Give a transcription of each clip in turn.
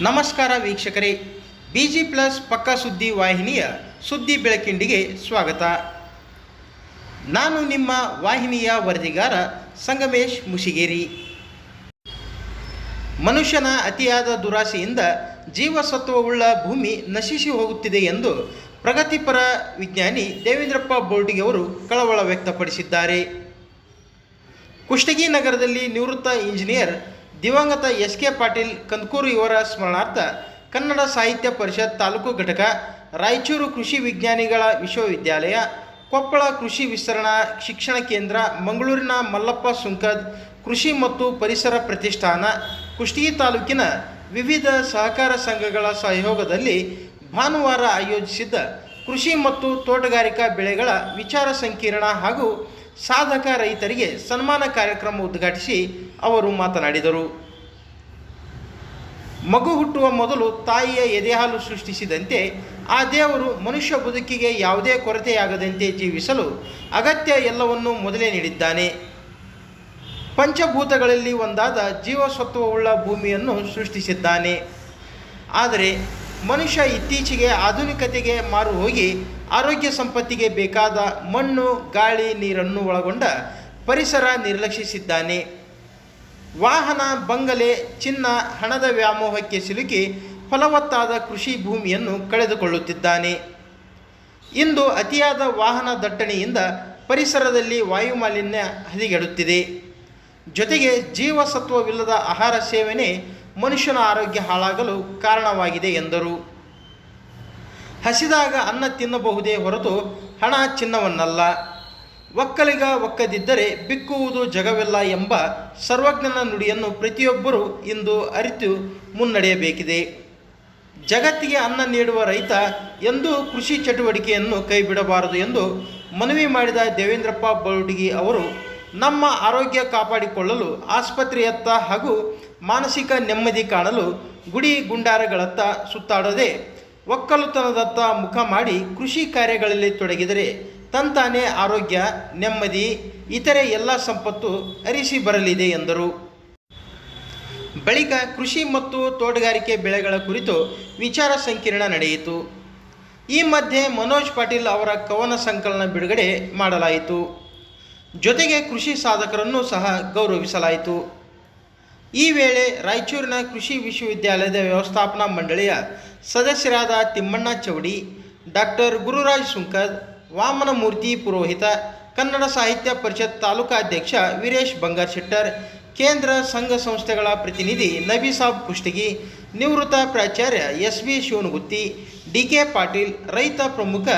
ನಮಸ್ಕಾರ ವೀಕ್ಷಕರೇ B G plus ಪಕ್ಕ ಸುದ್ದಿ ವಾಹಿನಿಯ ಸುದ್ದಿ ಬೆಳಕಿಂಡಿಗೆ ಸ್ವಾಗತ. ನಾನು ನಿಮ್ಮ ವಾಹಿನಿಯ ವರದಿಗಾರ ಸಂಗಮೇಶ್ ಮುಷಿಗೇರಿ. ಮನುಷ್ಯನ ಅತಿಯಾದ ದುರಾಸೆಯಿಂದ ಜೀವಸತ್ವವುಳ್ಳ ಭೂಮಿ ನಶಿಸಿ ಹೋಗುತ್ತಿದೆ ಎಂದು ಪ್ರಗತಿಪರ ವಿಜ್ಞಾನಿ ದೇವೇಂದ್ರಪ್ಪ ಬೋರ್ಡಿಗೆ ಅವರು ಕಳವಳ ವ್ಯಕ್ತಪಡಿಸಿದ್ದಾರೆ. ಕುಷ್ಟಗಿ ನಗರದಲ್ಲಿ ನಿವೃತ್ತ ಇಂಜಿನಿಯರ್ ದಿವಂಗತ ಎಸ್ ಕೆ ಪಾಟೀಲ್ ಕಂದಕೂರು ಇವರ ಸ್ಮರಣಾರ್ಥ ಕನ್ನಡ ಸಾಹಿತ್ಯ ಪರಿಷತ್ ತಾಲೂಕು ಘಟಕ ರಾಯಚೂರು ಕೃಷಿ ವಿಜ್ಞಾನಿಗಳ ವಿಶ್ವವಿದ್ಯಾಲಯ, ಕೊಪ್ಪಳ ಕೃಷಿ ವಿಸ್ತರಣಾ ಶಿಕ್ಷಣ ಕೇಂದ್ರ, ಮಂಗಳೂರಿನ ಮಲ್ಲಪ್ಪ ಸುಂಕದ್ ಕೃಷಿ ಮತ್ತು ಪರಿಸರ ಪ್ರತಿಷ್ಠಾನ ಕುಷ್ಟಗಿ ತಾಲೂಕಿನ ವಿವಿಧ ಸಹಕಾರ ಸಂಘಗಳ ಸಹಯೋಗದಲ್ಲಿ ಭಾನುವಾರ ಆಯೋಜಿಸಿದ್ದ ಕೃಷಿ ಮತ್ತು ತೋಟಗಾರಿಕಾ ಬೆಳೆಗಳ ವಿಚಾರ ಸಂಕಿರಣ ಹಾಗೂ ಸಾಧಕ ರೈತರಿಗೆ ಸನ್ಮಾನ ಕಾರ್ಯಕ್ರಮ ಉದ್ಘಾಟಿಸಿ ಅವರು ಮಾತನಾಡಿದರು. ಮಗು ಹುಟ್ಟುವ ಮೊದಲು ತಾಯಿಯ ಎದೆಹಾಲು ಸೃಷ್ಟಿಸಿದಂತೆ ಆ ದೇವರು ಮನುಷ್ಯ ಬದುಕಿಗೆ ಯಾವುದೇ ಕೊರತೆಯಾಗದಂತೆ ಜೀವಿಸಲು ಅಗತ್ಯ ಎಲ್ಲವನ್ನೂ ಮೊದಲೇ ನೀಡಿದ್ದಾನೆ. ಪಂಚಭೂತಗಳಲ್ಲಿ ಒಂದಾದ ಜೀವಸತ್ವವುಳ್ಳ ಭೂಮಿಯನ್ನು ಸೃಷ್ಟಿಸಿದ್ದಾನೆ. ಆದರೆ ಮನುಷ್ಯ ಇತ್ತೀಚೆಗೆ ಆಧುನಿಕತೆಗೆ ಮಾರು ಹೋಗಿ ಆರೋಗ್ಯ ಸಂಪತ್ತಿಗೆ ಬೇಕಾದ ಮಣ್ಣು, ಗಾಳಿ, ನೀರನ್ನು ಒಳಗೊಂಡ ಪರಿಸರ ನಿರ್ಲಕ್ಷಿಸಿದ್ದಾನೆ. ವಾಹನ, ಬಂಗಲೆ, ಚಿನ್ನ, ಹಣದ ವ್ಯಾಮೋಹಕ್ಕೆ ಸಿಲುಕಿ ಫಲವತ್ತಾದ ಕೃಷಿ ಭೂಮಿಯನ್ನು ಕಳೆದುಕೊಳ್ಳುತ್ತಿದ್ದಾನೆ. ಇಂದು ಅತಿಯಾದ ವಾಹನ ದಟ್ಟಣೆಯಿಂದ ಪರಿಸರದಲ್ಲಿ ವಾಯುಮಾಲಿನ್ಯ ಹದಿಗೆಡುತ್ತಿದೆ. ಜೊತೆಗೆ ಜೀವಸತ್ವವಿಲ್ಲದ ಆಹಾರ ಸೇವನೆ ಮನುಷ್ಯನ ಆರೋಗ್ಯ ಹಾಳಾಗಲು ಕಾರಣವಾಗಿದೆ ಎಂದರು. ಹಸಿದಾಗ ಅನ್ನ ತಿನ್ನಬಹುದೇ ಹೊರತು ಹಣ ಚಿನ್ನವನ್ನಲ್ಲ. ಒಕ್ಕಲಿಗ ಒಕ್ಕದಿದ್ದರೆ ಬಿಕ್ಕುವುದು ಜಗವೆಲ್ಲ ಎಂಬ ಸರ್ವಜ್ಞನ ನುಡಿಯನ್ನು ಪ್ರತಿಯೊಬ್ಬರೂ ಇಂದು ಅರಿತು ಮುನ್ನಡೆಯಬೇಕಿದೆ. ಜಗತ್ತಿಗೆ ಅನ್ನ ನೀಡುವ ರೈತ ಎಂದೂ ಕೃಷಿ ಚಟುವಟಿಕೆಯನ್ನು ಕೈಬಿಡಬಾರದು ಎಂದು ಮನವಿ ಮಾಡಿದ ದೇವೇಂದ್ರಪ್ಪ ಬೌಡಿಗಿ ಅವರು ನಮ್ಮ ಆರೋಗ್ಯ ಕಾಪಾಡಿಕೊಳ್ಳಲು ಆಸ್ಪತ್ರೆಯತ್ತ ಹಾಗೂ ಮಾನಸಿಕ ನೆಮ್ಮದಿ ಕಾಣಲು ಗುಡಿ ಗುಂಡಾರಗಳತ್ತ ಸುತ್ತಾಡದೆ ಒಕ್ಕಲುತನದತ್ತ ಮುಖ ಮಾಡಿ ಕೃಷಿ ಕಾರ್ಯಗಳಲ್ಲಿ ತೊಡಗಿದರೆ ತಂತಾನೇ ಆರೋಗ್ಯ, ನೆಮ್ಮದಿ, ಇತರೆ ಎಲ್ಲ ಸಂಪತ್ತು ಅರಿಸಿ ಬರಲಿದೆ ಎಂದರು. ಬಳಿಕ ಕೃಷಿ ಮತ್ತು ತೋಟಗಾರಿಕೆ ಬೆಳೆಗಳ ಕುರಿತು ವಿಚಾರ ಸಂಕಿರಣ ನಡೆಯಿತು. ಈ ಮಧ್ಯೆ ಮನೋಜ್ ಪಾಟೀಲ್ ಅವರ ಕವನ ಸಂಕಲನ ಬಿಡುಗಡೆ ಮಾಡಲಾಯಿತು. ಜೊತೆಗೆ ಕೃಷಿ ಸಾಧಕರನ್ನು ಸಹ ಗೌರವಿಸಲಾಯಿತು. ಈ ವೇಳೆ ರಾಯಚೂರಿನ ಕೃಷಿ ವಿಶ್ವವಿದ್ಯಾಲಯದ ವ್ಯವಸ್ಥಾಪನಾ ಮಂಡಳಿಯ ಸದಸ್ಯರಾದ ತಿಮ್ಮಣ್ಣ ಚೌಡಿ, ಡಾಕ್ಟರ್ ಗುರುರಾಜ್ ಸುಂಕದ್ ವಾಮನಮೂರ್ತಿ ಪುರೋಹಿತ, ಕನ್ನಡ ಸಾಹಿತ್ಯ ಪರಿಷತ್ ತಾಲೂಕಾ ಅಧ್ಯಕ್ಷ ವೀರೇಶ್ ಬಂಗಾರಶೆಟ್ಟರ್ ಕೇಂದ್ರ ಸಂಘ ಸಂಸ್ಥೆಗಳ ಪ್ರತಿನಿಧಿ ನಬೀಸಾಬ್ ಕುಷ್ಟಗಿ, ನಿವೃತ್ತ ಪ್ರಾಚಾರ್ಯ S V Shivanagutti, D K Patil, ರೈತ ಪ್ರಮುಖ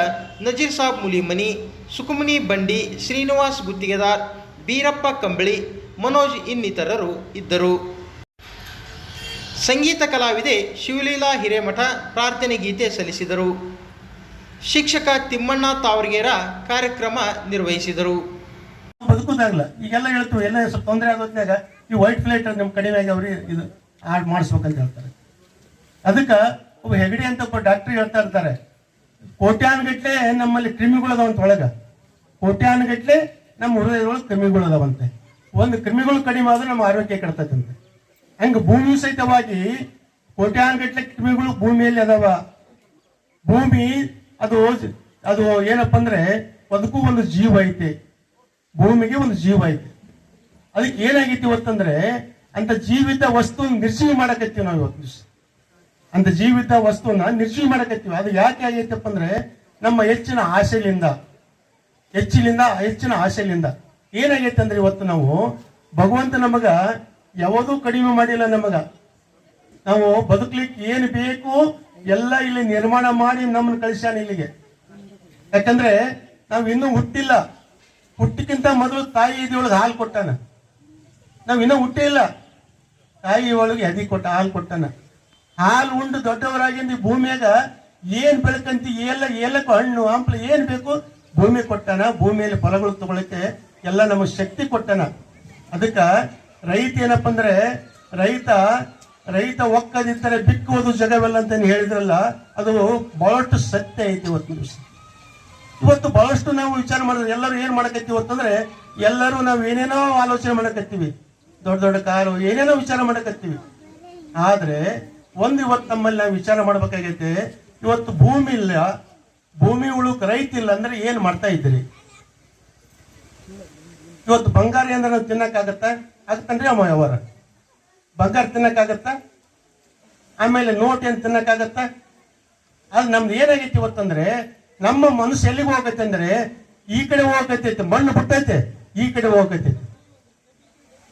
ನಜೀರ್ ಸಾಬ್ ಮುಲಿಮನಿ ಸುಕುಮನಿ ಬಂಡಿ, ಶ್ರೀನಿವಾಸ್ ಗುತ್ತಿಗೆದಾರ್, ಬೀರಪ್ಪ ಕಂಬಳಿ, ಮನೋಜ್ ಇನ್ನಿತರರು ಇದ್ದರು. ಸಂಗೀತ ಕಲಾವಿದೆ ಶಿವಲೀಲಾ ಹಿರೇಮಠ ಪ್ರಾರ್ಥನೆ ಗೀತೆ ಸಲ್ಲಿಸಿದರು. ಶಿಕ್ಷಕ ತಿಮ್ಮಣ್ಣ ತಾವರ್ಗೇರ ಕಾರ್ಯಕ್ರಮ ನಿರ್ವಹಿಸಿದರು. ಬದುಕುದಾಗಲ್ಲ ಈಗೆಲ್ಲ ಹೇಳ್ತೀವಿ, ಎಲ್ಲ ಸ್ವಲ್ಪ ತೊಂದರೆ ಆಗೋತ್ನಾಗ ಈ ವೈಟ್ ಫ್ಲೈಟ್ ನಮ್ಮ ಕಡಿಮೆ ಆಗ್ಯಾವ್ರಿ, ಇದು ಆಡ್ ಮಾಡಿಸ್ಬೇಕಂತ ಹೇಳ್ತಾರೆ. ಅದಕ್ಕೆ ಒಬ್ಬ ಹೆಗಡಿ ಅಂತ ಒಬ್ಬ ಡಾಕ್ಟರ್ ಹೇಳ್ತಾ ಇರ್ತಾರೆ, ಕೋಟ್ಯಾನ್ಗಟ್ಲೆ ನಮ್ಮಲ್ಲಿ ಕ್ರಿಮಿಗಳು ಅದಾವಂತ ಒಳಗ. ಕೋಟ್ಯಾನ್ಗಟ್ಲೆ ನಮ್ಮ ಹೃದಯದೊಳಗೆ ಕ್ರಿಮಿಗಳು ಅದಾವಂತೆ. ಒಂದು ಕ್ರಿಮಿಗಳು ಕಡಿಮೆ ಆದ್ರೆ ನಮ್ಮ ಆರೋಗ್ಯ ಕೆಡ್ತೈತಂತೆ. ಹಂಗೆ ಭೂಮಿ ಸಹಿತವಾಗಿ ಕೋಟ್ಯಾನ್ಗಟ್ಲೆ ಕ್ರಿಮಿಗಳು ಭೂಮಿಯಲ್ಲಿ ಅದಾವ. ಭೂಮಿ ಅದು ಅದು ಏನಪ್ಪ ಅಂದ್ರೆ ಅದಕ್ಕೂ ಒಂದು ಜೀವ ಐತೆ, ಭೂಮಿಗೆ ಒಂದು ಜೀವ ಐತೆ. ಅದಕ್ಕೆ ಏನಾಗೈತಿ ಇವತ್ತಂದ್ರೆ, ಅಂತ ಜೀವಿತ ವಸ್ತು ನಿರ್ಜೀವ ಮಾಡಕತ್ತೀವಿ ನಾವು ಇವತ್ತು ಅಂತ ಜೀವಿತ ವಸ್ತುವನ್ನ ನಿರ್ಜೀವ ಮಾಡಕತ್ತೀವಿ. ಅದು ಯಾಕೆ ಆಗೈತಪ್ಪ ಅಂದ್ರೆ, ನಮ್ಮ ಹೆಚ್ಚಿನ ಆಸೆಲಿಂದ ಹೆಚ್ಚಿನಿಂದ, ಹೆಚ್ಚಿನ ಆಸೆಲಿಂದ ಏನಾಗೈತೆ ಅಂದ್ರೆ ಇವತ್ತು ನಾವು, ಭಗವಂತ ನಮಗ ಯಾವುದೂ ಕಡಿಮೆ ಮಾಡಿಲ್ಲ ನಮಗ. ನಾವು ಬದುಕ್ಲಿಕ್ಕೆ ಏನು ಬೇಕು ಎಲ್ಲ ಇಲ್ಲಿ ನಿರ್ಮಾಣ ಮಾಡಿ ನಮ್ಮನ್ನು ಕಳಿಸ್ಯಾನ ಇಲ್ಲಿಗೆ. ಯಾಕಂದ್ರೆ ನಾವು ಇನ್ನೂ ಹುಟ್ಟಿಲ್ಲ. ಹುಟ್ಟಿಕ್ಕಿಂತ ಮೊದಲು ತಾಯಿ ಇದೊಳಗೆ ಹಾಲು ಕೊಟ್ಟಾನ. ನಾವು ಇನ್ನೂ ಹುಟ್ಟಿಲ್ಲ ತಾಯಿ ಒಳಗೆ ಹದಿ ಕೊಟ್ಟ ಹಾಲು ಕೊಟ್ಟಾನ. ಹಾಲು ಉಂಡು ದೊಡ್ಡವರಾಗಿಂದ ಭೂಮಿಯಾಗ ಏನ್ ಬೆಳಕಂತಿ ಎಲ್ಲ ಏಲಕ್ಕೂ ಹಣ್ಣು, ಹಂಪ್ಲು ಏನ್ ಬೇಕು ಭೂಮಿ ಕೊಟ್ಟಾನ. ಭೂಮಿಯಲ್ಲಿ ಫಲಗಳು ತಗೊಳಕ್ಕೆ ಎಲ್ಲ ನಮಗೆ ಶಕ್ತಿ ಕೊಟ್ಟಾನ. ಅದಕ್ಕ ರೈತ ಏನಪ್ಪ ಅಂದ್ರೆ ರೈತ ರೈತ ಒಕ್ಕದಿದ್ದರೆ ಬಿಕ್ಕುವುದು ಜಗವೆಲ್ಲ ಅಂತ ಹೇಳಿದ್ರಲ್ಲ, ಅದು ಬಹಳಷ್ಟು ಸತ್ಯ ಐತಿ ಇವತ್ತು ಇವತ್ತು ಬಹಳಷ್ಟು ನಾವು ವಿಚಾರ ಮಾಡಿದ್ರೆ ಎಲ್ಲರೂ ಏನ್ ಮಾಡಕತ್ತೀವಿ ಅಂತಂದ್ರೆ ಎಲ್ಲರೂ ನಾವು ಏನೇನೋ ಆಲೋಚನೆ ಮಾಡಕತ್ತೀವಿ. ದೊಡ್ಡ ದೊಡ್ಡ ಕಾರು, ಏನೇನೋ ವಿಚಾರ ಮಾಡಕತ್ತೀವಿ. ಆದ್ರೆ, ಒಂದು ಇವತ್ತು ನಮ್ಮಲ್ಲಿ ನಾವು ವಿಚಾರ ಮಾಡ್ಬೇಕಾಗೈತೆ, ಇವತ್ತು ಭೂಮಿ ಇಲ್ಲ, ಭೂಮಿ ಉಳುಕ್ ರೈತ ಇಲ್ಲ ಅಂದ್ರೆ ಏನ್ ಮಾಡ್ತಾ ಇದ್ದೀರಿ? ಇವತ್ತು ಬಂಗಾರಿ ಅಂದ್ರೆ ನಾವು ತಿನ್ನಕ್ಕಾಗತ್ತಾ? ಆಗತ್ತನ್ರಿ ಅಮ್ಮ ಅವರ ಬಂಗಾರ ತಿನ್ನಕ್ಕಾಗತ್ತಾ? ಆಮೇಲೆ ನೋಟ್ ಏನ್ ತಿನ್ನಕ್ಕಾಗತ್ತಾ? ಅದು ನಮ್ದು ಏನಾಗೈತಿ ಇವತ್ತಂದ್ರೆ ನಮ್ಮ ಮನಸ್ಸು ಎಲ್ಲಿಗೆ ಹೋಗತ್ತೆ ಅಂದ್ರೆ ಈ ಕಡೆ ಹೋಗತೈತೆ, ಮಣ್ಣು ಬಿಟ್ಟೈತೆ, ಈ ಕಡೆ ಹೋಗತೈತೆ.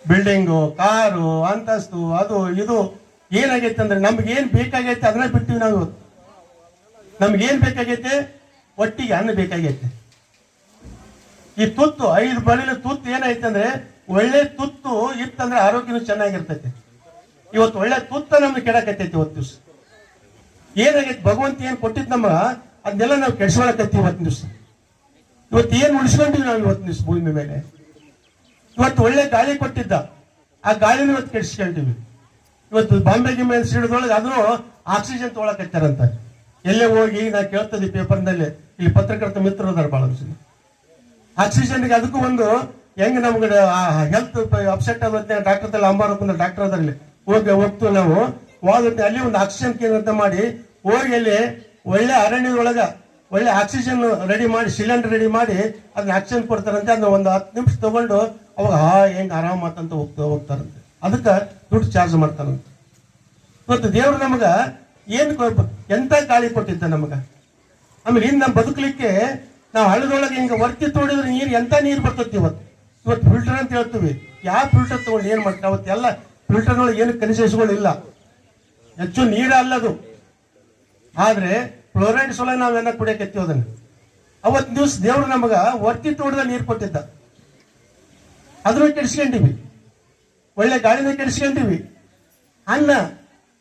ಬಿಲ್ಡಿಂಗು, ಕಾರು, ಅಂತಸ್ತು, ಅದು, ಇದು ಏನಾಗೈತೆ ಅಂದ್ರೆ ನಮ್ಗೆ ಏನ್ ಬೇಕಾಗೈತೆ, ಅದನ್ನ ಬಿಡ್ತೀವಿ ನಾವು. ಇವತ್ತು ನಮ್ಗೆ ಏನ್ ಬೇಕಾಗೈತೆ? ಒಟ್ಟಿಗೆ ಅನ್ನ ಬೇಕಾಗೈತೆ. ಈ ತುತ್ತು, ಐದು ಬಳಿಲ ತುತ್ತು ಏನೈತೆ ಅಂದ್ರೆ ಒಳ್ಳೆ ತುತ್ತು ಇತ್ತಂದ್ರೆ ಆರೋಗ್ಯನೂ ಚೆನ್ನಾಗಿರ್ತೈತೆ. ಇವತ್ತು ಒಳ್ಳೆ ತುತ್ತ ನಮ್ಗೆ ಕೆಡಕತ್ತೈತಿ ಇವತ್ತು ದಿವ್ಸ. ಏನಾಗೈತಿ? ಭಗವಂತ ಏನ್ ಕೊಟ್ಟಿದ್ ನಮ್ಮ, ಅದನ್ನೆಲ್ಲ ನಾವು ಕೆಡ್ಸ್ಕೊಳಕತ್ತೀವಿ ಇವತ್ತಿನ ದಿವ್ಸ. ಇವತ್ತು ಏನ್ ಉಳಿಸ್ಕೊಂಡಿವಿ ನಾವು ಇವತ್ತಿನ ದಿವ್ಸ ಭೂಮಿ ಮೇಲೆ? ಇವತ್ತು ಒಳ್ಳೆ ಗಾಳಿ ಕೊಟ್ಟಿದ್ದ. ಆ ಗಾಳಿನ ಇವತ್ತು ಕೆಡಿಸ್ಕೊಂಡಿವಿ ಇವತ್ತು ಬಾಂಬೆ ಗಿಂಬೆ ಸಿಡಿದೊಳಗೆ ಅದನ್ನು ಆಕ್ಸಿಜನ್ ತೊಗೊಳಕತ್ತಾರಂತ ಎಲ್ಲೇ ಹೋಗಿ ನಾ ಕೇಳ್ತದೆ ಪೇಪರ್ನಲ್ಲಿ, ಇಲ್ಲಿ ಪತ್ರಕರ್ತ ಮಿತ್ರರು ಅದಾರ ಭಾಳ ಆಕ್ಸಿಜನ್ಗೆ ಅದಕ್ಕೂ ಒಂದು ಹೆಂಗ್ ನಮ್ಗೆ ಹೆಲ್ತ್ ಅಪ್ಸೆಟ್ ಆಗುತ್ತೆ ಡಾಕ್ಟರ್ ಅಂಬಾರ ಡಾಕ್ಟರ್ ಅದರಲ್ಲಿ ಹೋಗಿ ಹೋಗ್ತು ನಾವು. ಹೋಗುತ್ತೆ ಅಲ್ಲಿ ಒಂದು ಆಕ್ಸಿಜನ್ ಕೇಂದ್ರ ಅಂತ ಮಾಡಿ ಹೋಗಿ ಅಲ್ಲಿ ಒಳ್ಳೆ ಅರಣ್ಯದೊಳಗ ಒಳ್ಳೆ ಆಕ್ಸಿಜನ್ ರೆಡಿ ಮಾಡಿ ಸಿಲಿಂಡರ್ ರೆಡಿ ಮಾಡಿ ಅದನ್ನ ಆಕ್ಸಿಜನ್ ಕೊಡ್ತಾರಂತೆ. ಅದನ್ನ ಒಂದು ಹತ್ತು ನಿಮಿಷ ತಗೊಂಡು ಅವಾಗ ಹಾ ಹೆಂಗ್ ಆರಾಮ ಅಂತ ಹೋಗ್ತಾ ಹೋಗ್ತಾರಂತೆ. ಅದಕ್ಕೆ ದುಡ್ಡು ಚಾರ್ಜ್ ಮಾಡ್ತಾರಂತೆ. ಇವತ್ತು ದೇವ್ರು ನಮಗ ಏನು ಎಂತ ಗಾಳಿ ಕೊಟ್ಟಿದ್ದ ನಮಗ? ಆಮೇಲೆ ಇನ್ನು ನಮ್ಮ ಬದುಕಲಿಕ್ಕೆ ನಾವು ಹಳ್ಳದೊಳಗೆ ಹಿಂಗೆ ವರ್ತಿ ತೋಡಿದ್ರೆ ನೀರು ಎಂತ ನೀರು ಬರ್ತೈತಿ ಇವತ್ತು? ಇವತ್ತು ಫಿಲ್ಟರ್ ಅಂತ ಹೇಳ್ತೀವಿ. ಯಾವ ಫಿಲ್ಟರ್ ತಗೊಂಡು ಏನು ಮಾಡ್ತಾರೆ ಅವತ್ತು ಎಲ್ಲ ಫಿಲ್ಟರ್ನೊಳಗೆ ಏನು ಇಲ್ಲ ಹೆಚ್ಚು ನೀರ ಅಲ್ಲದು. ಆದರೆ ಫ್ಲೋರೈಡ್ ಸೊಲ ನಾವೆಲ್ಲ ಕುಡಿಯಕತ್ತೀವಿ ಅದನ್ನ ಅವತ್ತು ದಿವಸ ದೇವ್ರು ನಮಗ ಒತ್ತಿ ತೋಡದ ನೀರು ಕೊಟ್ಟಿದ್ದ. ಅದನ್ನು ಕೆಡಿಸ್ಕೊಂಡಿವಿ. ಒಳ್ಳೆ ಗಾಳಿನ ಕೆಡಿಸ್ಕೊಂಡಿವಿ. ಅನ್ನ,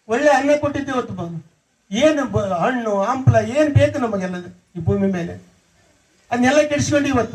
ಒಳ್ಳೆ ಅನ್ನ ಕೊಟ್ಟಿದ್ದೀವಿ ಇವತ್ತು ಏನು ಹಣ್ಣು, ಹಂಪಲ, ಏನು ಬೇಕು ನಮಗೆಲ್ಲ ಈ ಭೂಮಿ ಮೇಲೆ. ಅದನ್ನೆಲ್ಲ ಕೆಡಿಸ್ಕೊಂಡು ಇವತ್ತು.